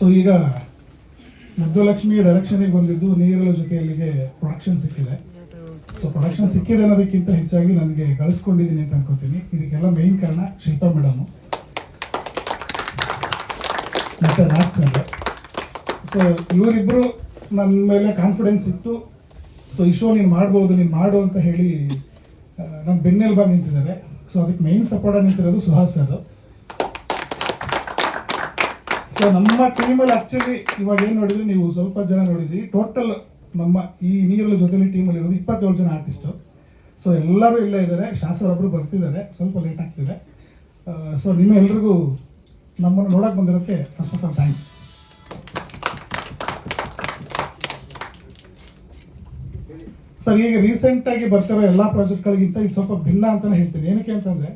So ಈಗ ಮುದ್ದುಲಕ್ಷ್ಮಿ ಡೈರೆಕ್ಷನಿಗೆ ಬಂದಿದ್ದು ನೀರಲ ಜೊತೆಯಲ್ಲಿಗೆ ಪ್ರೊಡಕ್ಷನ್ ಸಿಕ್ಕಿದೆ. ಸೊ ಪ್ರೊಡಕ್ಷನ್ ಸಿಕ್ಕಿದೆ ಅನ್ನೋದಕ್ಕಿಂತ ಹೆಚ್ಚಾಗಿ ನನಗೆ ಗಳಿಸ್ಕೊಂಡಿದ್ದೀನಿ ಅಂತ ಅನ್ಕೋತೀನಿ. ಇದಕ್ಕೆಲ್ಲ ಮೇನ್ ಕಾರಣ ಶಿಲ್ಪಾ ಮೇಡಮು ಮತ್ತು ರಾಜ್ ಸರ್ ಸೊ ಇವರಿಬ್ಬರು ನನ್ನ ಮೇಲೆ ಕಾನ್ಫಿಡೆನ್ಸ್ ಇತ್ತು. ಸೊ ಈ ಶೋ ನೀನು ಮಾಡ್ಬೋದು, ನೀನು ಮಾಡು ಅಂತ ಹೇಳಿ ನನ್ನ ಬೆನ್ನೆಲುಬಾಗಿ ನಿಂತಿದ್ದಾರೆ. ಸೊ ಅದಕ್ಕೆ ಮೇನ್ ಸಪೋರ್ಟ್ ನಿಂತಿರೋದು ಸುಹಾಸ್ ಸರ್ ಸೊ ನಮ್ಮ ಟೀಮಲ್ಲಿ ಆ್ಯಕ್ಚುಲಿ ಇವಾಗ ಏನು ನೋಡಿದ್ರಿ, ನೀವು ಸ್ವಲ್ಪ ಜನ ನೋಡಿದ್ರಿ. ಟೋಟಲ್ ನಮ್ಮ ಈ ನೀರಲ್ಲಿ ಜೊತೆಲಿ ಟೀಮಲ್ಲಿ ಇರೋದು ಇಪ್ಪತ್ತೇಳು ಜನ ಆರ್ಟಿಸ್ಟು ಸೊ ಎಲ್ಲರೂ ಇಲ್ಲೇ ಇದ್ದಾರೆ ಶಾಸಕರೊಬ್ಬರು ಬರ್ತಿದ್ದಾರೆ. ಸ್ವಲ್ಪ ಲೇಟ್ ಆಗ್ತಿದೆ. ಸೊ ನಿಮ್ಮ ಎಲ್ರಿಗೂ ನಮ್ಮನ್ನು ನೋಡಕ್ಕೆ ಬಂದಿರೋಕ್ಕೆ first of all thanks sir ಈಗ ರೀಸೆಂಟಾಗಿ ಬರ್ತಿರೋ ಎಲ್ಲ ಪ್ರಾಜೆಕ್ಟ್ಗಳಿಗಿಂತ ಇದು ಸ್ವಲ್ಪ ಭಿನ್ನ ಅಂತಲೇ ಹೇಳ್ತೀನಿ. ಏನಕ್ಕೆ ಅಂತಂದರೆ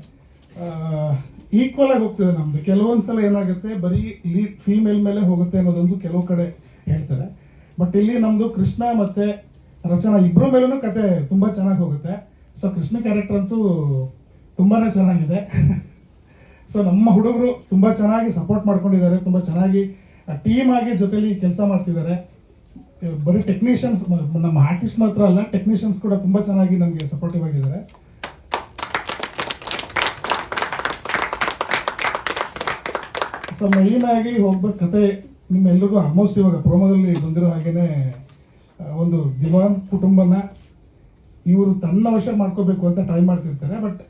ಈಕ್ವಲ್ ಆಗಿ ಹೋಗ್ತದೆ ನಮ್ಮದು ಕೆಲವೊಂದು ಸಲ ಏನಾಗುತ್ತೆ, ಬರೀ ಲೀಡ್ ಫೀಮೇಲ್ ಮೇಲೆ ಹೋಗುತ್ತೆ ಅನ್ನೋದೊಂದು ಕೆಲವು ಕಡೆ ಹೇಳ್ತಾರೆ. ಬಟ್ ಇಲ್ಲಿ ನಮ್ಮದು ಕೃಷ್ಣ ಮತ್ತೆ ರಚನಾ ಇಬ್ಬರ ಮೇಲೂ ಕತೆ ತುಂಬ ಚೆನ್ನಾಗಿ ಹೋಗುತ್ತೆ. ಸೊ ಕೃಷ್ಣ ಕ್ಯಾರೆಕ್ಟರ್ ಅಂತೂ ತುಂಬಾ ಚೆನ್ನಾಗಿದೆ. ಸೊ ನಮ್ಮ ಹುಡುಗರು ತುಂಬ ಚೆನ್ನಾಗಿ ಸಪೋರ್ಟ್ ಮಾಡ್ಕೊಂಡಿದ್ದಾರೆ, ತುಂಬ ಚೆನ್ನಾಗಿ ಟೀಮ್ ಆಗಿ ಜೊತೆಲಿ ಕೆಲಸ ಮಾಡ್ತಿದ್ದಾರೆ. ಬರೀ ಟೆಕ್ನಿಷಿಯನ್ಸ್ ನಮ್ಮ ಆರ್ಟಿಸ್ಟ್ ಮಾತ್ರ ಅಲ್ಲ ಟೆಕ್ನಿಷಿಯನ್ಸ್ ಕೂಡ ತುಂಬ ಚೆನ್ನಾಗಿ ನಮಗೆ ಸಪೋರ್ಟಿವ್ ಆಗಿದ್ದಾರೆ. ಸೊ ಮೈನ್ ಆಗಿ ಒಬ್ಬ ಕತೆ ನಿಮ್ಮೆಲ್ಲರಿಗೂ ಆಲ್ಮೋಸ್ಟ್ ಇವಾಗ ಪ್ರೋಮೋದಲ್ಲಿ ಬಂದಿರೋ ಹಾಗೇನೆ ಒಂದು ದಿವಾನ್ ಕುಟುಂಬನ ಇವರು ತನ್ನ ವಶ ಮಾಡ್ಕೋಬೇಕು ಅಂತ ಟ್ರೈ ಮಾಡ್ತಿರ್ತಾರೆ. ಬಟ್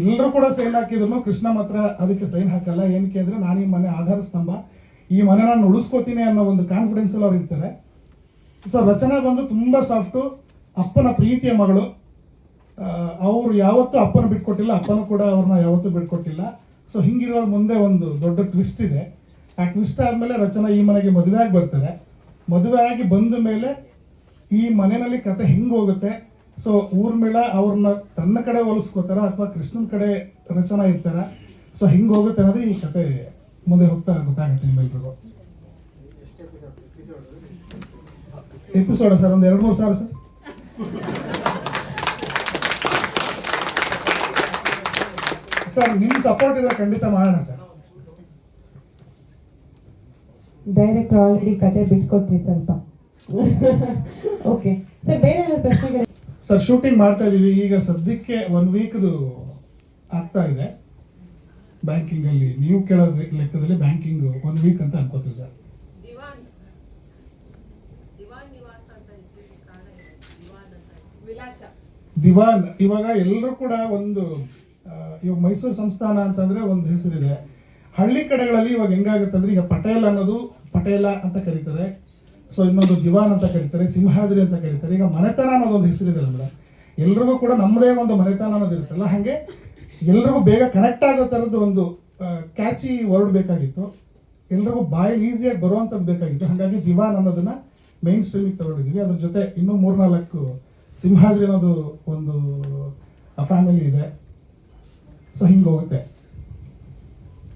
ಎಲ್ಲರೂ ಕೂಡ ಸೈನ್ ಹಾಕಿದ್ರು, ಕೃಷ್ಣ ಮಾತ್ರ ಅದಕ್ಕೆ ಸೈನ್ ಹಾಕಲ್ಲ. ಏನಕ್ಕೆ ಅಂದರೆ ನಾನು ಈ ಮನೆ ಆಧಾರ ಸ್ತಂಭ, ಈ ಮನೆ ನಾನು ಉಳಿಸ್ಕೋತೀನಿ ಅನ್ನೋ ಒಂದು ಕಾನ್ಫಿಡೆನ್ಸಲ್ಲಿ ಅವ್ರು ಇರ್ತಾರೆ. ಸೊ ರಚನಾ ಬಂದು ತುಂಬ ಸಾಫ್ಟು ಅಪ್ಪನ ಪ್ರೀತಿಯ ಮಗಳು. ಅವರು ಯಾವತ್ತೂ ಅಪ್ಪನ ಬಿಟ್ಕೊಟ್ಟಿಲ್ಲ, ಅಪ್ಪನೂ ಕೂಡ ಅವ್ರನ್ನ ಯಾವತ್ತೂ ಬಿಟ್ಕೊಟ್ಟಿಲ್ಲ. ಸೊ ಹಿಂಗಿರುವಾಗ ಮುಂದೆ ಒಂದು ದೊಡ್ಡ ಟ್ವಿಸ್ಟ್ ಇದೆ. ಆ ಟ್ವಿಸ್ಟ್ ಆದಮೇಲೆ ರಚನಾ ಈ ಮನೆಗೆ ಮದುವೆ ಆಗಿ ಬರ್ತಾರೆ. ಮದುವೆ ಆಗಿ ಬಂದ ಮೇಲೆ ಈ ಮನೆಯಲ್ಲಿ ಕತೆ ಹೆಂಗೆ ಹೋಗುತ್ತೆ? ಸೊ ಊರ್ಮಿಳ ಅವ್ರನ್ನ ತನ್ನ ಕಡೆ ಹೋಲಿಸ್ಕೋತಾರ ಅಥವಾ ಕೃಷ್ಣನ ಕಡೆ ರಚನಾ ಇರ್ತಾರ? ಸೊ ಹಿಂಗೆ ಹೋಗುತ್ತೆ ಅನ್ನೋದು ಈ ಕತೆ ಮುಂದೆ ಹೋಗ್ತಾ ಗೊತ್ತಾಗುತ್ತೆ ನಿಮ್ಮೆಲ್ರಿಗೂ. ಎಪಿಸೋಡ ಸರ್? ಒಂದು ಎರಡು ಮೂರು ಸಾವಿರ ಸರ್. ಸರ್ ನಿಮ್ಮ ಸಪೋರ್ಟ್ ಇದ್ರೆ ಖಂಡಿತ ಮಾಡೋಣ ಸರ್. ಡೈರೆಕ್ಟ್ ಆಲ್ರೆಡಿ ಕತೆ ಬಿಟ್ಕೊಟ್ರಿ ಸ್ವಲ್ಪ. ಓಕೆ ಸರ್ ಬೇರೆ ಪ್ರಶ್ನೆಗಳು? ಸರ್ ಶೂಟಿಂಗ್ ಮಾಡ್ತಾ ಇದೀವಿ ಈಗ ಸದ್ಯಕ್ಕೆ ಒನ್ ವೀಕ್ದು ಆಗ್ತಾ ಇದೆ. ಬ್ಯಾಂಕಿಂಗ್ ಅಲ್ಲಿ. ನೀವು ಕೇಳೋದ್ರ ಲೆಕ್ಕದಲ್ಲಿ ಬ್ಯಾಂಕಿಂಗ್ ಒನ್ ವೀಕ್ ಅಂತ ಅನ್ಕೋತೀವಿ ಸರ್. ದಿವಾನ್. ದಿವಾನ್ ನಿವಾಸ ಅಂತ ಹೆಸರು ಕಾರಣ ದಿವಾನ್ ಅಂತ ವಿಳಾಸ. ದಿವಾನ್. ಇವಾಗ ಎಲ್ಲರೂ ಕೂಡ ಒಂದು ಇವಾಗ ಮೈಸೂರು ಸಂಸ್ಥಾನ ಅಂತಂದರೆ ಒಂದು ಹೆಸರಿದೆ. ಹಳ್ಳಿ ಕಡೆಗಳಲ್ಲಿ ಇವಾಗ ಹೆಂಗಾಗುತ್ತೆ ಅಂದ್ರೆ ಈಗ ಪಟೇಲ್ ಅನ್ನೋದು ಪಟೇಲ ಅಂತ ಕರೀತಾರೆ. ಸೊ ಇನ್ನೊಂದು ದಿವಾನ್ ಅಂತ ಕರೀತಾರೆ, ಸಿಂಹಾದ್ರಿ ಅಂತ ಕರೀತಾರೆ. ಈಗ ಮನೆತನ ಅನ್ನೋದೊಂದು ಹೆಸರಿದೆ ಮೇಡಮ್ ಎಲ್ರಿಗೂ ಕೂಡ ನಮ್ಮದೇ ಒಂದು ಮನೆತನ ಅನ್ನೋದು ಇರುತ್ತಲ್ಲ, ಹಾಗೆ ಎಲ್ರಿಗೂ ಬೇಗ ಕನೆಕ್ಟ್ ಆಗೋ ಥರದ್ದು ಒಂದು ಕ್ಯಾಚಿ ವರ್ಡ್ ಬೇಕಾಗಿತ್ತು. ಎಲ್ರಿಗೂ ಬಾಯಲ್ಲಿ ಈಸಿಯಾಗಿ ಬರುವಂಥದ್ದು ಬೇಕಾಗಿತ್ತು. ಹಾಗಾಗಿ ದಿವಾನ್ ಅನ್ನೋದನ್ನ ಮೈನ್ ಸ್ಟ್ರೀಮಿಗೆ ತಗೊಂಡಿದ್ದೀವಿ. ಅದ್ರ ಜೊತೆ ಇನ್ನೂ ಮೂರ್ನಾಲ್ಕು ಸಿಂಹಾದ್ರಿ ಅನ್ನೋದು ಒಂದು ಫ್ಯಾಮಿಲಿ ಇದೆ. ಸೊ ಹಿಂಗೆ ಹೋಗುತ್ತೆ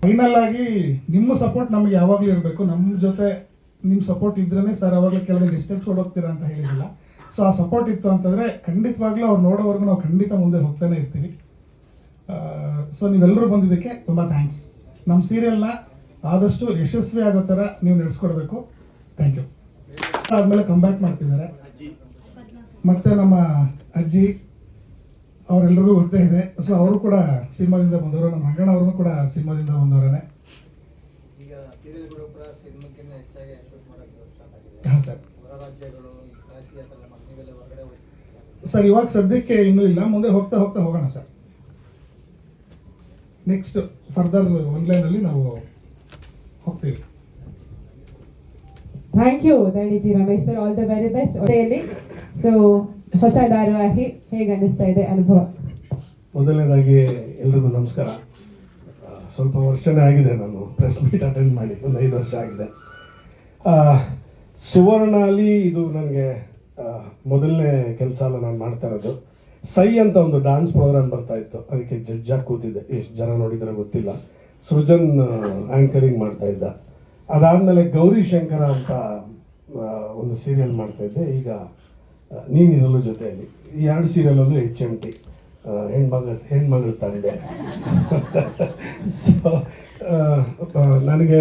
ಫೈನಲ್ ಆಗಿ ನಿಮ್ಮ ಸಪೋರ್ಟ್ ನಮಗೆ ಯಾವಾಗಲೂ ಇರಬೇಕು. ನಮ್ಮ ಜೊತೆ ನಿಮ್ಮ ಸಪೋರ್ಟ್ ಇದ್ರೇ ಸರ್ ಅವಾಗಲೇ ಕೆಲವೊಂದು ಸ್ಟೆಪ್ಸ್ ಹೊಡೋಗ್ತೀರಾ ಅಂತ ಹೇಳಿದಿಲ್ಲ ಸೊ ಆ ಸಪೋರ್ಟ್ ಇತ್ತು ಅಂತಂದರೆ ಖಂಡಿತವಾಗ್ಲೂ ಅವ್ರು ನೋಡೋವರೆಗೂ ನಾವು ಖಂಡಿತ ಮುಂದೆ ಹೋಗ್ತಾನೆ ಇರ್ತೀವಿ. ಸೊ ನೀವೆಲ್ಲರೂ ಬಂದಿದ್ದಕ್ಕೆ ತುಂಬ ಥ್ಯಾಂಕ್ಸ್ ನಮ್ಮ ಸೀರಿಯಲ್ನ ಆದಷ್ಟು ಯಶಸ್ವಿ ಆಗೋ ಥರ ನೀವು ನಡೆಸ್ಕೊಡ್ಬೇಕು. ಥ್ಯಾಂಕ್ ಯು ಆದಮೇಲೆ ಕಂಬ್ಯಾಕ್ ಮಾಡ್ತಿದ್ದಾರೆ. ಮತ್ತೆ ನಮ್ಮ ಅಜ್ಜಿ ಅವರೆಲ್ಲರಿಗೂ ಗೊತ್ತೇ ಇದೆ. ಸೊ ಅವರು ಕೂಡ ಸಿನಿಮಾದಿಂದ ಬಂದವರು. ನಮ್ಮ ರಂಗಣ್ಣ ಅವರು ಕೂಡ ಸಿನಿಮಾದಿಂದ ಬಂದವರೇ. ಹಾಂ ಸರ್. ಸರ್ ಇವಾಗ ಸದ್ಯಕ್ಕೆ ಇನ್ನೂ ಇಲ್ಲ. ಮುಂದೆ ಹೋಗ್ತಾ ಹೋಗ್ತಾ ಹೋಗೋಣ ಸರ್. ನೆಕ್ಸ್ಟ್ ಫರ್ದರ್ ಆನ್ಲೈನಲ್ಲಿ ನಾವು ಹೋಗ್ತೀವಿ. Thank you ದಂಡಿಜಿ Ramesh sir all the very best so ಹೊಸ ಧಾರಾವಾಹಿ ಹೇಗೆ ಅನ್ನಿಸ್ತಾ ಇದೆ ಅನುಭವ? ಮೊದಲನೇದಾಗಿ ಎಲ್ರಿಗೂ ನಮಸ್ಕಾರ. ಸ್ವಲ್ಪ ವರ್ಷನೇ ಆಗಿದೆ ನಾನು ಪ್ರೆಸ್ ಮೀಟ್ ಅಟೆಂಡ್ ಮಾಡಿ, ಒಂದು ಐದು ವರ್ಷ ಆಗಿದೆ. ಸುವರ್ಣ ಅಲ್ಲಿ ಇದು ನನಗೆ ಮೊದಲನೇ ಕೆಲಸ ಎಲ್ಲ ನಾನು ಮಾಡ್ತಾ ಇರೋದು. ಸೈ ಅಂತ ಒಂದು ಡಾನ್ಸ್ ಪ್ರೋಗ್ರಾಮ್ ಬರ್ತಾ ಇತ್ತು. ಅದಕ್ಕೆ ಜಡ್ಜಾಗಿ ಕೂತಿದ್ದೆ. ಎಷ್ಟು ಜನ ನೋಡಿದ್ರೆ ಗೊತ್ತಿಲ್ಲ. ಸೃಜನ್ ಆ್ಯಂಕರಿಂಗ್ ಮಾಡ್ತಾ ಇದ್ದ. ಅದಾದಮೇಲೆ ಗೌರಿ ಶಂಕರ ಅಂತ ಒಂದು ಸೀರಿಯಲ್ ಮಾಡ್ತಾ ಇದ್ದೆ. ಈಗ ನೀನಿರಲು ಜೊತೆಯಲ್ಲಿ. ಎರಡು ಸೀರಿಯಲಲ್ಲೂ ಎಚ್ ಎಂ ಟಿ ಹೆಣ್ಮಗ ಹೆಣ್ಮಗಳು ತಂದೆ. ಸೊ ನನಗೆ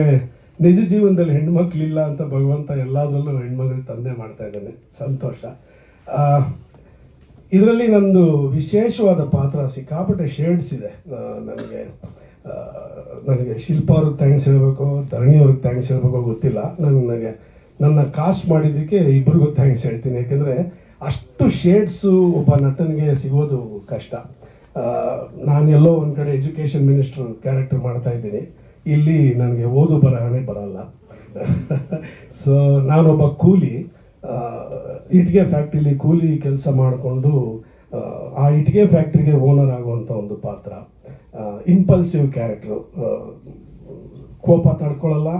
ನಿಜ ಜೀವನದಲ್ಲಿ ಹೆಣ್ಮಕ್ಳಿಲ್ಲ ಅಂತ ಭಗವಂತ ಎಲ್ಲದರಲ್ಲೂ ಹೆಣ್ಮಗಳು ತಂದೆ ಮಾಡ್ತಾ ಇದ್ದಾನೆ. ಸಂತೋಷ. ಇದರಲ್ಲಿ ನಂದು ವಿಶೇಷವಾದ ಪಾತ್ರ ಸಿಕ್ಕಾಪಟ್ಟೆ ಶೇಡ್ಸ್ ಇದೆ. ನನಗೆ ನನಗೆ ಶಿಲ್ಪ ಅವ್ರಿಗೆ ಥ್ಯಾಂಕ್ಸ್ ಹೇಳಬೇಕು ಧರಣಿ ಅವ್ರಿಗೆ ಥ್ಯಾಂಕ್ಸ್ ಹೇಳಬೇಕು ಗೊತ್ತಿಲ್ಲ. ನನಗೆ ನನ್ನ ಕಾಸ್ಟ್ ಮಾಡಿದ್ದಕ್ಕೆ ಇಬ್ಬರಿಗೂ ಥ್ಯಾಂಕ್ಸ್ ಹೇಳ್ತೀನಿ. ಯಾಕೆಂದರೆ ಅಷ್ಟು ಶೇಡ್ಸು ಒಬ್ಬ ನಟನಿಗೆ ಸಿಗೋದು ಕಷ್ಟ. ನಾನು ಎಲ್ಲೋ ಒಂದು ಕಡೆ ಎಜುಕೇಷನ್ ಮಿನಿಸ್ಟರ್ ಕ್ಯಾರೆಕ್ಟರ್ ಮಾಡ್ತಾ ಇದ್ದೀನಿ. ಇಲ್ಲಿ ನನಗೆ ಓದು ಬರಹನೇ ಬರಲ್ಲ. ಸೊ ನಾನೊಬ್ಬ ಕೂಲಿ. ಇಟ್ಗೆ ಫ್ಯಾಕ್ಟ್ರಿಲಿ ಕೂಲಿ ಕೆಲಸ ಮಾಡಿಕೊಂಡು, ಆ ಇಟ್ಟಿಗೆ ಫ್ಯಾಕ್ಟ್ರಿಗೆ ಓನರ್ ಆಗುವಂಥ ಒಂದು ಪಾತ್ರ. ಇಂಪಲ್ಸಿವ್ ಕ್ಯಾರೆಕ್ಟ್ರು ಕೋಪ ತಡ್ಕೊಳ್ಳಲ್ಲ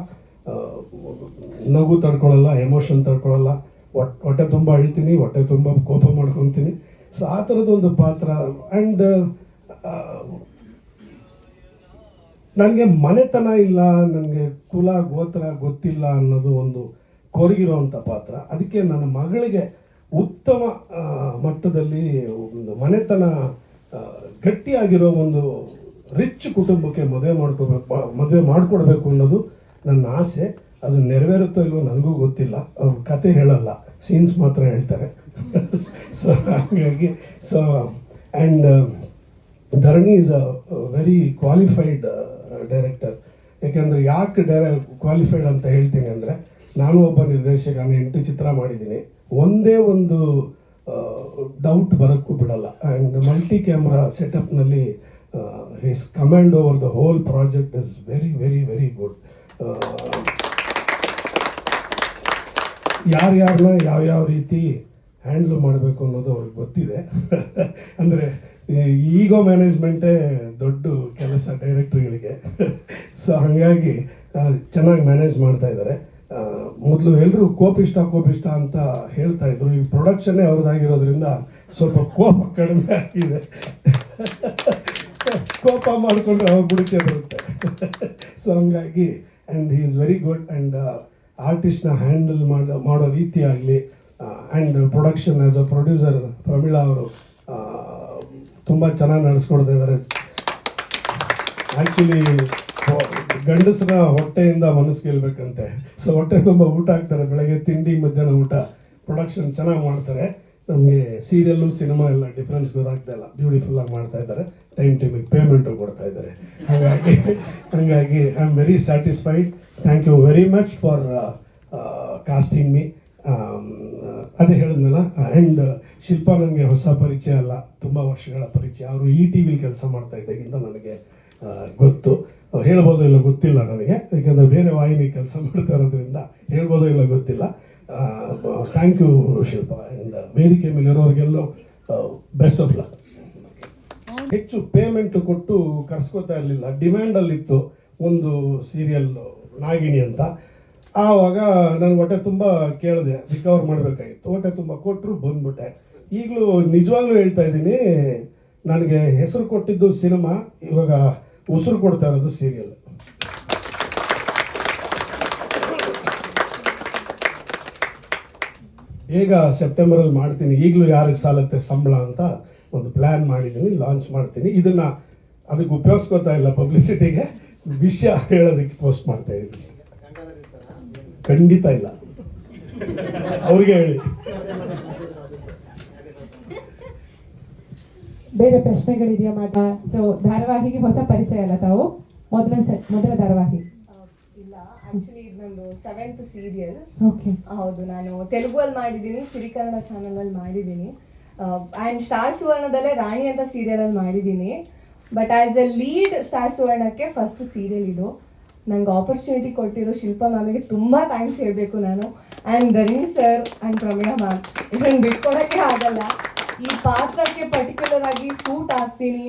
ನಗು ತಡ್ಕೊಳ್ಳಲ್ಲ ಎಮೋಷನ್ ತಡ್ಕೊಳ್ಳಲ್ಲ ಹೊಟ್ಟೆ ಹೊಟ್ಟೆ ತುಂಬ ಅಳ್ತೀನಿ, ಹೊಟ್ಟೆ ತುಂಬ ಕೋಪ ಮಾಡ್ಕೊತೀನಿ. ಸೊ ಆ ಥರದ್ದೊಂದು ಪಾತ್ರ. ಆ್ಯಂಡ್ ನನಗೆ ಮನೆತನ ಇಲ್ಲ, ನನಗೆ ಕುಲ, ಗೋತ್ರ ಗೊತ್ತಿಲ್ಲ ಅನ್ನೋದು ಒಂದು ಕೊರಗಿರುವಂಥ ಪಾತ್ರ. ಅದಕ್ಕೆ ನನ್ನ ಮಗಳಿಗೆ ಉತ್ತಮ ಮಟ್ಟದಲ್ಲಿ ಒಂದು ಮನೆತನ ಗಟ್ಟಿಯಾಗಿರೋ ಒಂದು ರಿಚ್ ಕುಟುಂಬಕ್ಕೆ ಮದುವೆ ಮಾಡ್ಕೋಬೇಕು ಮದುವೆ ಮಾಡಿಕೊಡ್ಬೇಕು ಅನ್ನೋದು ನನ್ನ ಆಸೆ, ಅದು ನೆರವೇರುತ್ತೋ ಇಲ್ವೋ ನನಗೂ ಗೊತ್ತಿಲ್ಲ. ಅವ್ರ ಕತೆ ಹೇಳಲ್ಲ ಸೀನ್ಸ್ ಮಾತ್ರ ಹೇಳ್ತಾರೆ. ಸೊ ಹಾಗಾಗಿ so and Dharani is a very qualified director ಯಾಕೆಂದರೆ ಯಾಕೆ ಡೈರೆ ಕ್ವಾಲಿಫೈಡ್ ಅಂತ ಹೇಳ್ತೀನಿ ಅಂದರೆ, ನಾನು ಒಬ್ಬ ನಿರ್ದೇಶಕ, ನಾನು ಎಂಟು ಚಿತ್ರ ಮಾಡಿದ್ದೀನಿ. ಒಂದೇ ಒಂದು ಡೌಟ್ ಬರೋಕ್ಕೂ ಬಿಡಲ್ಲ. And multi camera ಸೆಟಪ್ನಲ್ಲಿ his command over the whole project is very very very good ಯಾರ್ಯಾರನ್ನ ಯಾವ್ಯಾವ ರೀತಿ ಹ್ಯಾಂಡ್ಲ್ ಮಾಡಬೇಕು ಅನ್ನೋದು ಅವ್ರಿಗೆ ಗೊತ್ತಿದೆ. ಅಂದರೆ ಈಗೋ ಮ್ಯಾನೇಜ್ಮೆಂಟೇ ದೊಡ್ಡ ಕೆಲಸ ಡೈರೆಕ್ಟ್ರ್ಗಳಿಗೆ. ಸೊ ಹಾಗಾಗಿ ಚೆನ್ನಾಗಿ ಮ್ಯಾನೇಜ್ ಮಾಡ್ತಾ ಇದ್ದಾರೆ. ಮೊದಲು ಎಲ್ಲರೂ ಕೋಪಿಷ್ಟ ಕೋಪಿಷ್ಟ ಅಂತ ಹೇಳ್ತಾ ಇದ್ರು. ಈ ಪ್ರೊಡಕ್ಷನ್ನೇ ಅವ್ರದ್ದಾಗಿರೋದ್ರಿಂದ ಸ್ವಲ್ಪ ಕೋಪ ಕಡಿಮೆ ಆಗಿದೆ. ಕೋಪ ಮಾಡಿಕೊಂಡ್ರೆ ಅವಾಗ ಬಿಡಿಕೆ ಬರುತ್ತೆ. ಸೊ ಹಂಗಾಗಿ and he is very good and ಆರ್ಟಿಸ್ಟ್ನ handle ಮಾಡೋ ಮಾಡೋ ರೀತಿ ಆಗಲಿ and production as a producer Pramila ಅವರು ತುಂಬ ಚೆನ್ನಾಗಿ ನಡೆಸ್ಕೊಡ್ತಾ ಇದ್ದಾರೆ ಆ್ಯಕ್ಚುಲಿ ಗಂಡಸರ ಹೊಟ್ಟೆಯಿಂದ ಮನಸ್ಸು ಗೆಲ್ಬೇಕಂತೆ ಸೊ ಹೊಟ್ಟೆ ತುಂಬ ಊಟ ಹಾಕ್ತಾರೆ, ಬೆಳಗ್ಗೆ ತಿಂಡಿ, ಮಧ್ಯಾಹ್ನ ಊಟ ಪ್ರೊಡಕ್ಷನ್ ಚೆನ್ನಾಗಿ ಮಾಡ್ತಾರೆ. ನಮಗೆ ಸೀರಿಯಲ್ಲು ಸಿನಿಮಾ ಎಲ್ಲ ಡಿಫ್ರೆನ್ಸ್ ಗೊತ್ತಾಗ್ತಾ ಇಲ್ಲ. ಬ್ಯೂಟಿಫುಲ್ ಆಗಿ ಮಾಡ್ತಾ ಇದ್ದಾರೆ. ಟೈಮ್ ಟೈಮಿಗೆ ಪೇಮೆಂಟು ಕೊಡ್ತಾ ಇದ್ದಾರೆ. ಹಾಗಾಗಿ ಹಾಗಾಗಿ I am very satisfied thank you very much for casting me ಅದೇ ಹೇಳಿದ್ನಲ್ಲ ಆ್ಯಂಡ್ ಶಿಲ್ಪ ನನಗೆ ಹೊಸ ಪರಿಚಯ ಅಲ್ಲ. ತುಂಬ ವರ್ಷಗಳ ಪರಿಚಯ. ಅವರು ಈ ಟಿ ವಿಲಿ ಕೆಲಸ ಮಾಡ್ತಾ ಇದ್ದಾಗಿಂದ ನನಗೆ ಗೊತ್ತು. ಹೇಳ್ಬೋದು ಇಲ್ಲ ಗೊತ್ತಿಲ್ಲ ನನಗೆ. ಯಾಕಂದರೆ ಬೇರೆ ವಾಹಿನಿ ಕೆಲಸ ಮಾಡ್ತಾ ಇರೋದ್ರಿಂದ ಹೇಳ್ಬೋದು ಇಲ್ಲ ಗೊತ್ತಿಲ್ಲ. Thank you Shilpa. ಆ್ಯಂಡ್ ವೇದಿಕೆ ಮೇಲೆ ಇರೋರಿಗೆಲ್ಲ ಬೆಸ್ಟ್ ಆಫ್ ಲಕ್ ಹೆಚ್ಚು ಪೇಮೆಂಟ್ ಕೊಟ್ಟು ಕರ್ಸ್ಕೊತಾ ಇರಲಿಲ್ಲ. ಡಿಮ್ಯಾಂಡಲ್ಲಿತ್ತು ಒಂದು ಸೀರಿಯಲ್ ನಾಗಿಣಿ ಅಂತ. ಆವಾಗ ನಾನು ಹೊಟ್ಟೆ ತುಂಬ ಕೇಳಿದೆ ರಿಕವರ್ ಮಾಡಬೇಕಾಗಿತ್ತು. ಹೊಟ್ಟೆ ತುಂಬ ಕೊಟ್ಟರು ಬಂದ್ಬಿಟ್ಟೆ. ಈಗಲೂ ನಿಜವಾಗ್ಲೂ ಹೇಳ್ತಾ ಇದ್ದೀನಿ, ನನಗೆ ಹೆಸರು ಕೊಟ್ಟಿದ್ದು ಸಿನಿಮಾ ಇವಾಗ ಉಸಿರು ಕೊಡ್ತಾ ಇರೋದು ಸೀರಿಯಲ್ ಈಗ ಸೆಪ್ಟೆಂಬರಲ್ಲಿ ಮಾಡ್ತೀನಿ. ಈಗಲೂ ಯಾರಿಗೆ ಸಾಲತ್ತೆ? ಸಂಬಳ ಅಂತ ಒಂದು ಪ್ಲ್ಯಾನ್ ಮಾಡಿದ್ದೀನಿ ಲಾಂಚ್ ಮಾಡ್ತೀನಿ. ಇದನ್ನ ಅದಕ್ಕೆ ಉಪಯೋಗಿಸ್ಕೊತಾ ಇಲ್ಲ ಪಬ್ಲಿಸಿಟಿಗೆ ವಿಷಯ ಹೇಳೋದಕ್ಕೆ ಪೋಸ್ಟ್ ಮಾಡ್ತಾ ಇದ್ದೀನಿ. ಖಂಡಿತ ಇಲ್ಲ. ಅವ್ರಿಗೆ ಹೇಳಿ. ಬೇರೆ ಪ್ರಶ್ನೆಗಳಿದೆಯಾ ಮಾತಾ? ಸೊ ಧಾರಾವಾಹಿಗೆ ಹೊಸ ಪರಿಚಯ ಅಲ್ಲ ತಾವು? ಮೊದಲ ಮೊದಲ ಧಾರಾವಾಹಿ. ಆಕ್ಚುಲಿ ಇದು ನಂದು ಸೆವೆಂತ್ ಸೀರಿಯಲ್ ಓಕೆ ಹೌದು ನಾನು ತೆಲುಗಲ್ಲಿ ಮಾಡಿದ್ದೀನಿ ಸಿರಿಕನ್ನಡ ಚಾನಲ್ ಚಾನಲಲ್ಲಿ ಮಾಡಿದ್ದೀನಿ ಆ್ಯಂಡ್ ಸ್ಟಾರ್ ಸುವರ್ಣದಲ್ಲೇ ರಾಣಿ ಅಂತ ಸೀರಿಯಲಲ್ಲಿ ಮಾಡಿದ್ದೀನಿ. But as a lead star ಸುವರ್ಣಕ್ಕೆ first serial ಇದು. ನಂಗೆ ಆಪರ್ಚುನಿಟಿ ಕೊಟ್ಟಿರೋ ಶಿಲ್ಪಾ ಮ್ಯಾಮಿಗೆ ತುಂಬ ಥ್ಯಾಂಕ್ಸ್ ಹೇಳಬೇಕು ನಾನು. And Dharani sir and Pramila ma'am ಇದನ್ನು ಬಿಟ್ಕೊಡೋಕ್ಕೆ ಆಗಲ್ಲ. ಈ ಪಾತ್ರಕ್ಕೆ ಪರ್ಟಿಕ್ಯುಲರ್ ಆಗಿ ಸೂಟ್ ಆಗ್ತೀನಿ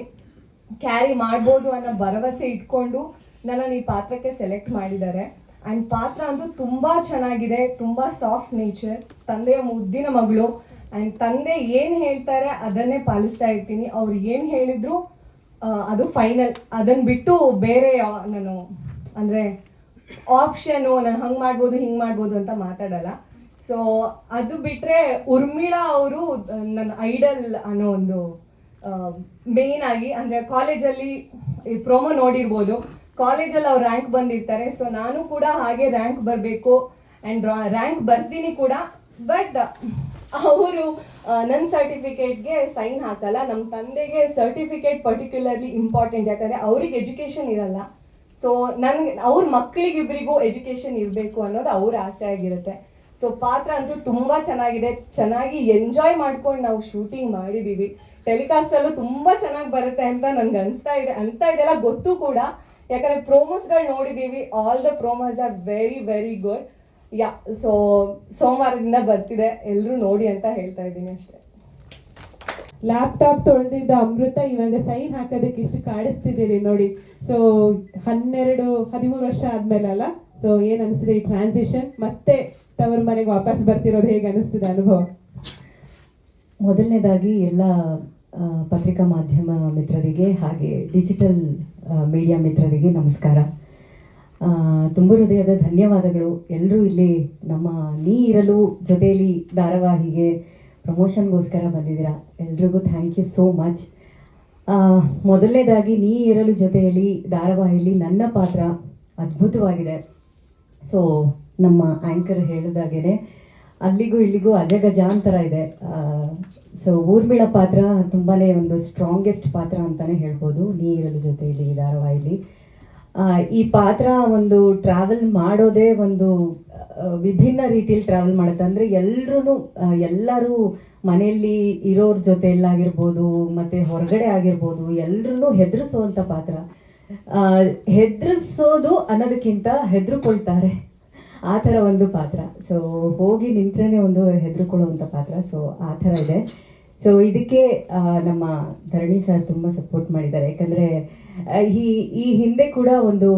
ಕ್ಯಾರಿ ಮಾಡ್ಬೋದು ಅನ್ನೋ ಭರವಸೆ ಇಟ್ಕೊಂಡು ನನ್ನನ್ನು ಈ ಪಾತ್ರಕ್ಕೆ ಸೆಲೆಕ್ಟ್ ಮಾಡಿದ್ದಾರೆ. ಆ್ಯಂಡ್ ಪಾತ್ರ ಅಂತೂ ತುಂಬ ಚೆನ್ನಾಗಿದೆ, ತುಂಬ ಸಾಫ್ಟ್ ನೇಚರ್ ತಂದೆಯ ಮುದ್ದಿನ ಮಗಳು. ಆ್ಯಂಡ್ ತಂದೆ ಏನು ಹೇಳ್ತಾರೆ ಅದನ್ನೇ ಪಾಲಿಸ್ತಾ ಇರ್ತೀನಿ. ಅವ್ರು ಏನು ಹೇಳಿದ್ರು ಅದು ಫೈನಲ್ ಅದನ್ನು ಬಿಟ್ಟು ಬೇರೆ ನಾನು, ಅಂದರೆ ಆಪ್ಷನು ನಾನು ಹಂಗೆ ಮಾಡ್ಬೋದು, ಹಿಂಗೆ ಮಾಡ್ಬೋದು ಅಂತ ಮಾತಾಡಲ್ಲ. ಸೊ ಅದು ಬಿಟ್ಟರೆ ಉರ್ಮಿಳಾ ಅವರು ನನ್ನ ಐಡಲ್ ಅನ್ನೋ ಒಂದು ಮೇನ್ ಆಗಿ, ಅಂದರೆ ಕಾಲೇಜಲ್ಲಿ ಈ ಪ್ರೊಮೋ ನೋಡಿರ್ಬೋದು. ಕಾಲೇಜಲ್ಲಿ ಅವ್ರು ರ್ಯಾಂಕ್ ಬಂದಿರ್ತಾರೆ. ಸೊ ನಾನು ಕೂಡ ಹಾಗೆ ರ್ಯಾಂಕ್ ಬರಬೇಕು ಆ್ಯಂಡ್ ರ್ಯಾಂಕ್ ಬರ್ತೀನಿ ಕೂಡ ಬಟ್ ಅವರು ನನ್ನ ಸರ್ಟಿಫಿಕೇಟ್ಗೆ ಸೈನ್ ಹಾಕಲ್ಲ. ನಮ್ಮ ತಂದೆಗೆ ಸರ್ಟಿಫಿಕೇಟ್ ಪರ್ಟಿಕ್ಯುಲರ್ಲಿ ಇಂಪಾರ್ಟೆಂಟ್ ಯಾಕಂದರೆ ಅವ್ರಿಗೆ ಎಜುಕೇಷನ್ ಇರಲ್ಲ. ಸೊ ನನ್ಗೆ, ಅವ್ರ ಮಕ್ಕಳಿಗಿಬ್ಬರಿಗೂ ಎಜುಕೇಷನ್ ಇರಬೇಕು ಅನ್ನೋದು ಅವ್ರ ಆಸೆ ಆಗಿರುತ್ತೆ. ಸೊ ಪಾತ್ರ ಅಂತೂ ತುಂಬ ಚೆನ್ನಾಗಿದೆ. ಚೆನ್ನಾಗಿ ಎಂಜಾಯ್ ಮಾಡ್ಕೊಂಡು ನಾವು ಶೂಟಿಂಗ್ ಮಾಡಿದ್ದೀವಿ ಟೆಲಿಕಾಸ್ಟಲ್ಲೂ ತುಂಬ ಚೆನ್ನಾಗಿ ಬರುತ್ತೆ ಅಂತ ನನ್ಗೆ ಅನಿಸ್ತಾ ಇದೆ. ಅನಿಸ್ತಾ ಇದೆಲ್ಲ ಗೊತ್ತು ಕೂಡ. ಯಾಕಂದರೆ ಪ್ರೋಮೋಸ್ಗಳು ನೋಡಿದ್ದೀವಿ all the promos are very very good yeah so ಸೋಮವಾರದಿಂದ ಬರ್ತಿದೆ. ಎಲ್ಲರೂ ನೋಡಿ ಅಂತ ಹೇಳ್ತಾ ಇದ್ದೀನಿ ಅಷ್ಟೇ. ಲ್ಯಾಪ್ಟಾಪ್ ತೊಳೆದಿದ್ದ ಅಮೃತ ಇವಾಗ ಸೈನ್ ಹಾಕೋದಕ್ಕೆ ಇಷ್ಟು ಕಾಡಿಸ್ತಿದ್ದೀರಿ ನೋಡಿ. ಸೊ ಹನ್ನೆರಡು ಹದಿಮೂರು ವರ್ಷ ಆದ್ಮೇಲೆ ಅಲ್ಲ? ಸೊ ಏನ್ ಅನಿಸ್ತಿದೆ ಈ ಟ್ರಾನ್ಸಿಷನ್ ಮತ್ತೆ ತವ್ರ ಮನೆಗೆ ವಾಪಸ್ ಬರ್ತಿರೋದು ಹೇಗೆ ಅನಿಸ್ತಿದೆ ಅನುಭವ? ಮೊದಲನೇದಾಗಿ ಎಲ್ಲ ಪತ್ರಿಕಾ ಮಾಧ್ಯಮ ಮಿತ್ರರಿಗೆ ಹಾಗೆ ಡಿಜಿಟಲ್ ಮೀಡಿಯಾ ಮಿತ್ರರಿಗೆ ನಮಸ್ಕಾರ. ತುಂಬ ಹೃದಯದ ಧನ್ಯವಾದಗಳು. ಎಲ್ಲರೂ ಇಲ್ಲಿ ನಮ್ಮ ನೀ ಇರಲು ಜೊತೆಯಲ್ಲಿ ಧಾರಾವಾಹಿಗೆ ಪ್ರಮೋಷನ್ಗೋಸ್ಕರ ಬಂದಿದ್ದೀರಾ? ಎಲ್ರಿಗೂ ಥ್ಯಾಂಕ್ ಯು ಸೋ ಮಚ್. ಮೊದಲನೇದಾಗಿ ನೀ ಇರಲು ಜೊತೆಯಲ್ಲಿ ಧಾರಾವಾಹಿಯಲ್ಲಿ ನನ್ನ ಪಾತ್ರ ಅದ್ಭುತವಾಗಿದೆ. ಸೊ, ನಮ್ಮ ಆ್ಯಂಕರ್ ಹೇಳಿದಾಗೇನೆ ಅಲ್ಲಿಗೂ ಇಲ್ಲಿಗೂ ಅಜಗಜಾಂತರ ಇದೆ. ಸೊ ಊರ್ಮಿಳ ಪಾತ್ರ ತುಂಬಾ ಒಂದು ಸ್ಟ್ರಾಂಗೆಸ್ಟ್ ಪಾತ್ರ ಅಂತಲೇ ಹೇಳ್ಬೋದು. ನೀರಲು ಜೊತೆಯಲ್ಲಿ ಈ ಧಾರಾವಾಹಿಲಿ ಈ ಪಾತ್ರ ಒಂದು ಟ್ರಾವೆಲ್ ಮಾಡೋದೇ ಒಂದು ವಿಭಿನ್ನ ರೀತಿಯಲ್ಲಿ ಟ್ರಾವೆಲ್ ಮಾಡುತ್ತೆ. ಅಂದರೆ ಎಲ್ಲರೂ ಎಲ್ಲರೂ ಮನೆಯಲ್ಲಿ ಇರೋರ ಜೊತೆಯಲ್ಲಾಗಿರ್ಬೋದು, ಮತ್ತು ಹೊರಗಡೆ ಆಗಿರ್ಬೋದು ಎಲ್ಲರೂ ಹೆದರಿಸುವಂಥ ಪಾತ್ರ. ಹೆದರಿಸೋದು ಅನ್ನೋದಕ್ಕಿಂತ ಹೆದರ್ಕೊಳ್ತಾರೆ. ಆ ಥರ ಒಂದು ಪಾತ್ರ. ಸೊ ಹೋಗಿ ನಿಂತ್ರೇ ಒಂದು ಹೆದರ್ಕೊಳ್ಳುವಂಥ ಪಾತ್ರ. ಸೊ ಆ ಥರ ಇದೆ. ಸೊ ಇದಕ್ಕೆ ನಮ್ಮ ಧರಣಿ ಸರ್ ತುಂಬ ಸಪೋರ್ಟ್ ಮಾಡಿದ್ದಾರೆ. ಯಾಕಂದರೆ ಈ ಈ ಹಿಂದೆ ಕೂಡ ಒಂದು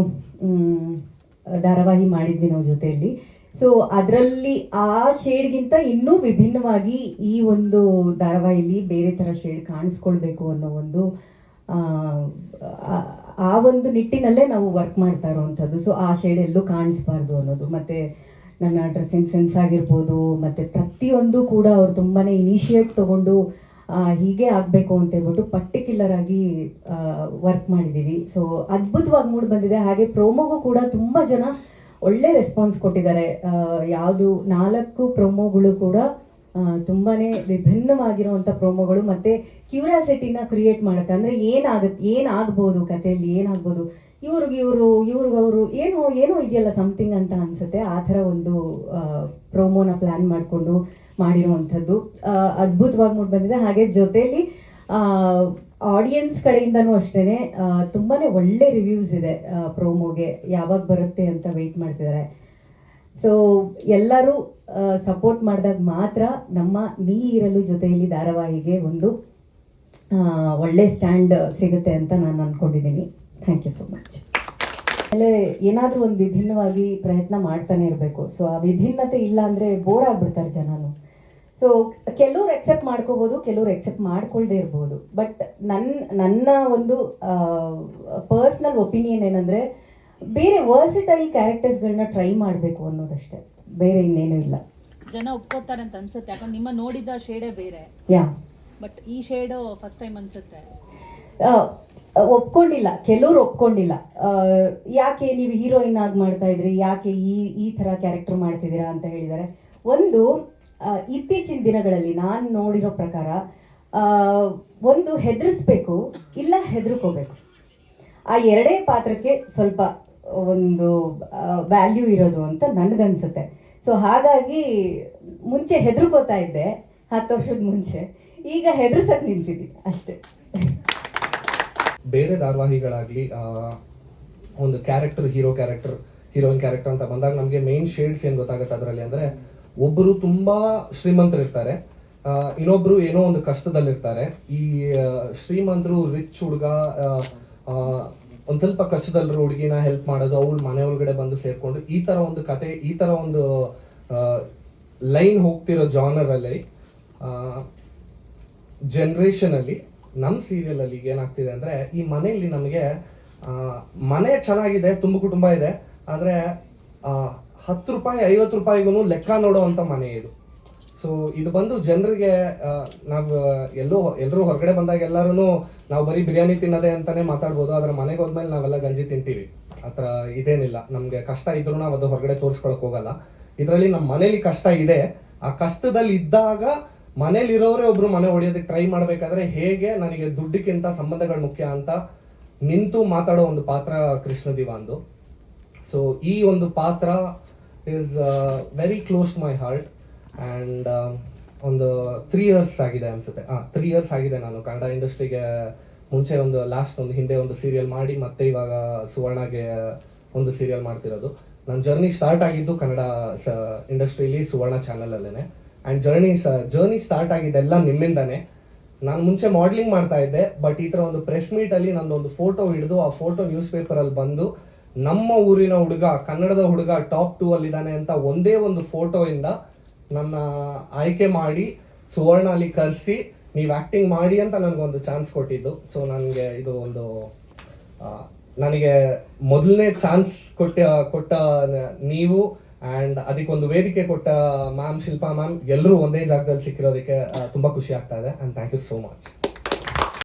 ಧಾರಾವಾಹಿ ಮಾಡಿದ್ವಿ ನಾವು ಜೊತೆಯಲ್ಲಿ. ಸೊ ಅದರಲ್ಲಿ ಆ ಶೇಡ್ಗಿಂತ ಇನ್ನೂ ವಿಭಿನ್ನವಾಗಿ ಈ ಒಂದು ಧಾರಾವಾಹಿಲಿ ಬೇರೆ ಥರ ಶೇಡ್ ಕಾಣಿಸ್ಕೊಳ್ಬೇಕು ಅನ್ನೋ ಒಂದು ಆ, ಒಂದು ನಿಟ್ಟಿನಲ್ಲೇ ನಾವು ವರ್ಕ್ ಮಾಡ್ತಾ ಇರೋವಂಥದ್ದು. ಸೊ ಆ ಶೇಡ್ ಎಲ್ಲೂ ಕಾಣಿಸ್ಬಾರ್ದು ಅನ್ನೋದು. ಮತ್ತು ನನ್ನ ಡ್ರೆಸ್ಸಿಂಗ್ ಸೆನ್ಸ್ ಆಗಿರ್ಬೋದು ಮತ್ತು ಪ್ರತಿಯೊಂದು ಕೂಡ ಅವ್ರು ತುಂಬಾ ಇನಿಷಿಯೇಟ್ ತೊಗೊಂಡು ಹೀಗೆ ಆಗಬೇಕು ಅಂತ ಹೇಳ್ಬಿಟ್ಟು ಪರ್ಟಿಕ್ಯುಲರ್ ಆಗಿ ವರ್ಕ್ ಮಾಡಿದ್ದೀವಿ ಸೊ ಅದ್ಭುತವಾಗಿ ಮೂಡ್ ಬಂದಿದೆ. ಹಾಗೆ ಪ್ರೋಮೋಗೂ ಕೂಡ ತುಂಬ ಜನ ಒಳ್ಳೆ ರೆಸ್ಪಾನ್ಸ್ ಕೊಟ್ಟಿದ್ದಾರೆ. ಯಾವುದು ನಾಲ್ಕು ಪ್ರೊಮೋಗಳು ಕೂಡ ತುಂಬಾನೇ ವಿಭಿನ್ನವಾಗಿರುವಂಥ ಪ್ರೋಮೋಗಳು ಮತ್ತೆ ಕ್ಯೂರಿಯಾಸಿಟಿನ ಕ್ರಿಯೇಟ್ ಮಾಡುತ್ತೆ. ಅಂದರೆ ಏನಾಗುತ್ತೆ ಏನಾಗ್ಬೋದು ಕಥೆಯಲ್ಲಿ, ಏನಾಗ್ಬೋದು? ಇವ್ರಿಗೆ ಇವರು, ಇವ್ರಿಗೆ ಅವರು ಏನೋ ಏನೋ ಇದೆಯಲ್ಲ ಸಮಥಿಂಗ್ ಅಂತ ಅನ್ಸುತ್ತೆ. ಆ ಥರ ಒಂದು ಪ್ರೋಮೋನ ಪ್ಲ್ಯಾನ್ ಮಾಡಿಕೊಂಡು ಮಾಡಿರುವಂಥದ್ದು. ಅದ್ಭುತವಾಗಿ ಮೂಡಿ ಬಂದಿದೆ. ಹಾಗೆ ಜೊತೆಯಲ್ಲಿ ಆಡಿಯನ್ಸ್ ಕಡೆಯಿಂದನೂ ಅಷ್ಟೇ ತುಂಬಾ ಒಳ್ಳೆ ರಿವ್ಯೂಸ್ ಇದೆ ಪ್ರೋಮೋಗೆ ಯಾವಾಗ ಬರುತ್ತೆ ಅಂತ ವೆಯ್ಟ್ ಮಾಡ್ತಿದ್ದಾರೆ ಸೊ ಎಲ್ಲರೂ ಸಪೋರ್ಟ್ ಮಾಡಿದಾಗ ಮಾತ್ರ ನಮ್ಮ ನೀ ಇರಲು ಜೊತೆಯಲ್ಲಿ ಧಾರಾವಾಹಿಗೆ ಒಂದು ಒಳ್ಳೆ ಸ್ಟ್ಯಾಂಡ್ ಸಿಗುತ್ತೆ ಅಂತ ನಾನು ಅಂದ್ಕೊಂಡಿದ್ದೀನಿ ಥ್ಯಾಂಕ್ ಯು ಸೊ ಮಚ್ ಆಮೇಲೆ ಏನಾದರೂ ಒಂದು ವಿಭಿನ್ನವಾಗಿ ಪ್ರಯತ್ನ ಮಾಡ್ತಾನೆ ಇರಬೇಕು. ಸೊ ಆ ವಿಭಿನ್ನತೆ ಇಲ್ಲ ಅಂದರೆ ಬೋರ್ ಆಗ್ಬಿಡ್ತಾರೆ ಜನನು. ಸೊ ಕೆಲವ್ರು ಎಕ್ಸೆಪ್ಟ್ ಮಾಡ್ಕೋಬೋದು, ಕೆಲವ್ರು ಎಕ್ಸೆಪ್ಟ್ ಮಾಡ್ಕೊಳ್ದೇ ಇರ್ಬೋದು. ಬಟ್ ನನ್ನ ನನ್ನ ಒಂದು ಪರ್ಸ್ನಲ್ ಒಪಿನಿಯನ್ ಏನಂದರೆ, ಬೇರೆ ವರ್ಸಿಟೈಲ್ ಕ್ಯಾರೆಕ್ಟರ್ಸ್ಗಳನ್ನ ಟ್ರೈ ಮಾಡಬೇಕು ಅನ್ನೋದಷ್ಟೇ. ಬೇರೆ ಇನ್ನೇನು ಇಲ್ಲ. ಜನ ಒಪ್ಕೋತಾರೆ ಅಂತ ಅನ್ಸುತ್ತೆ. ಯಾಕಂದ್ರೆ ನಿಮ್ಮ ನೋಡಿದ ಶೇಡೇ ಬೇರೆ. ಯಾ. ಬಟ್ ಈ ಶೇಡು ಫಸ್ಟ್ ಟೈಮ್ ಅನ್ಸುತ್ತೆ. ಒಪ್ಕೊಂಡಿಲ್ಲ. ಕೆಲವ್ರು ಒಪ್ಕೊಂಡಿಲ್ಲ. ಆ, ಯಾಕೆ ನೀವು ಹೀರೋಯಿನ್ ಆಗಿ ಮಾಡ್ತಾ ಇದ್ರಿ? ಯಾಕೆ ಈ ಈ ಥರ ಕ್ಯಾರೆಕ್ಟರ್ ಮಾಡ್ತಿದ್ದೀರಾ ಅಂತ ಹೇಳಿದ್ದಾರೆ. ಒಂದು ಆ, ಇತ್ತೀಚಿನ ದಿನಗಳಲ್ಲಿ ನಾನು ನೋಡಿರೋ ಪ್ರಕಾರ ಆ, ಒಂದು ಹೆದರಿಸ್ಬೇಕು ಇಲ್ಲ ಹೆದರ್ಕೋಬೇಕು. ಆ ಎರಡೇ ಪಾತ್ರಕ್ಕೆ ಸ್ವಲ್ಪ ಒಂದು ವ್ಯಾಲ್ಯೂ ಇರೋದು ಅಂತ ನನಗನ್ಸುತ್ತೆ. ಸೊ ಹಾಗಾಗಿ ಮುಂಚೆ ಹೆದರ್ಕೋತಾ ಇದ್ದೆ, ಹತ್ತು ವರ್ಷದ ಮುಂಚೆ. ಈಗ ಹೆದರ್ಸಕ್ಕೆ ನಿಂತಿದ್ದೀನಿ ಅಷ್ಟೇ. ಬೇರೆ ಧಾರಾವಾಹಿಗಳಾಗಲಿ ಒಂದು character hero character heroine character ಅಂತ ಬಂದಾಗ ನಮಗೆ ಮೈನ್ ಶೇಡ್ಸ್ ಏನು ಗೊತ್ತಾಗುತ್ತೆ ಅದರಲ್ಲಿ ಅಂದರೆ ಒಬ್ಬರು ತುಂಬ ಶ್ರೀಮಂತರಿರ್ತಾರೆ ಇನ್ನೊಬ್ಬರು ಏನೋ ಒಂದು ಕಷ್ಟದಲ್ಲಿರ್ತಾರೆ. ಈ ಶ್ರೀಮಂತರು ರಿಚ್ ಹುಡುಗ ಒಂದು ಸ್ವಲ್ಪ ಕಷ್ಟದಲ್ಲಿರೋ ಹುಡುಗಿನ ಹೆಲ್ಪ್ ಮಾಡೋದು, ಅವಳು ಮನೆ ಒಳಗಡೆ ಬಂದು ಸೇರ್ಕೊಂಡು ಈ ಥರ ಒಂದು ಕತೆ, ಈ ಥರ ಒಂದು ಲೈನ್ ಹೋಗ್ತಿರೋ ಜಾನರಲ್ಲಿ ಜನ್ರೇಷನ್ ಅಲ್ಲಿ ನಮ್ಮ ಸೀರಿಯಲ್ ಅಲ್ಲಿ ಈಗ ಏನಾಗ್ತಿದೆ ಅಂದ್ರೆ ಈ ಮನೆಯಲ್ಲಿ ನಮಗೆ ಮನೆ ಚೆನ್ನಾಗಿದೆ, ತುಂಬ ಕುಟುಂಬ ಇದೆ, ಆದ್ರೆ ಹತ್ತು ರೂಪಾಯಿ, ಐವತ್ತು ರೂಪಾಯಿಗೂ ಲೆಕ್ಕ ನೋಡೋವಂಥ ಮನೆ ಇದು. ಸೊ ಇದು ಬಂದು ಜನರಿಗೆ ನಾವು ಎಲ್ಲೋ ಎಲ್ಲರೂ ಹೊರಗಡೆ ಬಂದಾಗ ಎಲ್ಲರೂ ನಾವು ಬರೀ ಬಿರಿಯಾನಿ ತಿನ್ನೋದೇ ಅಂತಾನೆ ಮಾತಾಡ್ಬೋದು. ಆದ್ರೆ ಮನೆಗೆ ಹೋದ್ಮೇಲೆ ನಾವೆಲ್ಲ ಗಂಜಿ ತಿಂತೀವಿ. ಆತರ ಇದೇನಿಲ್ಲ. ನಮಗೆ ಕಷ್ಟ ಇದ್ರು ನಾವು ಅದು ಹೊರಗಡೆ ತೋರಿಸ್ಕೊಳಕ್ ಹೋಗಲ್ಲ. ಇದರಲ್ಲಿ ನಮ್ಮ ಮನೇಲಿ ಕಷ್ಟ ಇದೆ. ಆ ಕಷ್ಟದಲ್ಲಿ ಇದ್ದಾಗ ಮನೇಲಿ ಇರೋರೇ ಒಬ್ರು ಮನೆ ಹೊಡೆಯೋದಕ್ಕೆ ಟ್ರೈ ಮಾಡ್ಬೇಕಾದ್ರೆ ಹೇಗೆ ನನಗೆ ದುಡ್ಡಕ್ಕಿಂತ ಸಂಬಂಧಗಳು ಮುಖ್ಯ ಅಂತ ನಿಂತು ಮಾತಾಡೋ ಒಂದು ಪಾತ್ರ ಕೃಷ್ಣ ದಿವಾಂದು ಸೊ ಈ ಒಂದು ಪಾತ್ರ is very close my heart and ಒಂದು ತ್ರೀ ಇಯರ್ಸ್ ಆಗಿದೆ ಅನ್ಸುತ್ತೆ. ಹಾಂ ತ್ರೀ ಇಯರ್ಸ್ ಆಗಿದೆ ನಾನು ಕನ್ನಡ ಇಂಡಸ್ಟ್ರಿಗೆ ಮುಂಚೆ ಒಂದು ಲಾಸ್ಟ್ ಒಂದು ಹಿಂದೆ ಒಂದು ಸೀರಿಯಲ್ ಮಾಡಿ ಮತ್ತೆ ಇವಾಗ ಸುವರ್ಣಗೆ ಒಂದು ಸೀರಿಯಲ್ ಮಾಡ್ತಿರೋದು. ನನ್ನ ಜರ್ನಿ ಸ್ಟಾರ್ಟ್ ಆಗಿದ್ದು ಕನ್ನಡ ಇಂಡಸ್ಟ್ರೀಲಿ ಸುವರ್ಣ ಚಾನಲಲ್ಲೇ ಆ್ಯಂಡ್ ಜರ್ನಿ ಜರ್ನಿ ಸ್ಟಾರ್ಟ್ ಆಗಿದ್ದೆಲ್ಲ ನಿಮ್ಮಿಂದಾನೆ. ನಾನು ಮುಂಚೆ ಮಾಡ್ಲಿಂಗ್ ಮಾಡ್ತಾ ಇದ್ದೆ ಬಟ್ ಈ ಥರ ಒಂದು ಪ್ರೆಸ್ ಮೀಟಲ್ಲಿ ಒಂದು ಫೋಟೋ ಹಿಡಿದು ಆ ಫೋಟೋ ನ್ಯೂಸ್ ಪೇಪರಲ್ಲಿ ಬಂದು ನಮ್ಮ ಊರಿನ ಹುಡುಗ, ಕನ್ನಡದ ಹುಡುಗ ಟಾಪ್ ಟೂ ಅಲ್ಲಿದ್ದಾನೆ ಅಂತ ಒಂದೇ ಒಂದು ಫೋಟೋಯಿಂದ ನನ್ನ ಆಯ್ಕೆ ಮಾಡಿ ಸುವರ್ಣ ಅಲ್ಲಿ ಕರೆಸಿ ನೀವು ಆ್ಯಕ್ಟಿಂಗ್ ಮಾಡಿ ಅಂತ ನನಗೊಂದು ಚಾನ್ಸ್ ಕೊಟ್ಟಿದ್ದು. ಸೊ ನನಗೆ ಇದು ಒಂದು ನನಗೆ ಮೊದಲನೇ ಚಾನ್ಸ್ ಕೊಟ್ಟ ಕೊಟ್ಟ ನೀವು ಆ್ಯಂಡ್ ಅದಕ್ಕೊಂದು ವೇದಿಕೆ ಕೊಟ್ಟ ಮ್ಯಾಮ್ ಶಿಲ್ಪಾ ಮ್ಯಾಮ್ ಎಲ್ಲರೂ ಒಂದೇ ಜಾಗದಲ್ಲಿ ಸಿಕ್ಕಿರೋದಕ್ಕೆ ತುಂಬ ಖುಷಿ ಆಗ್ತಾ ಇದೆ and thank you so much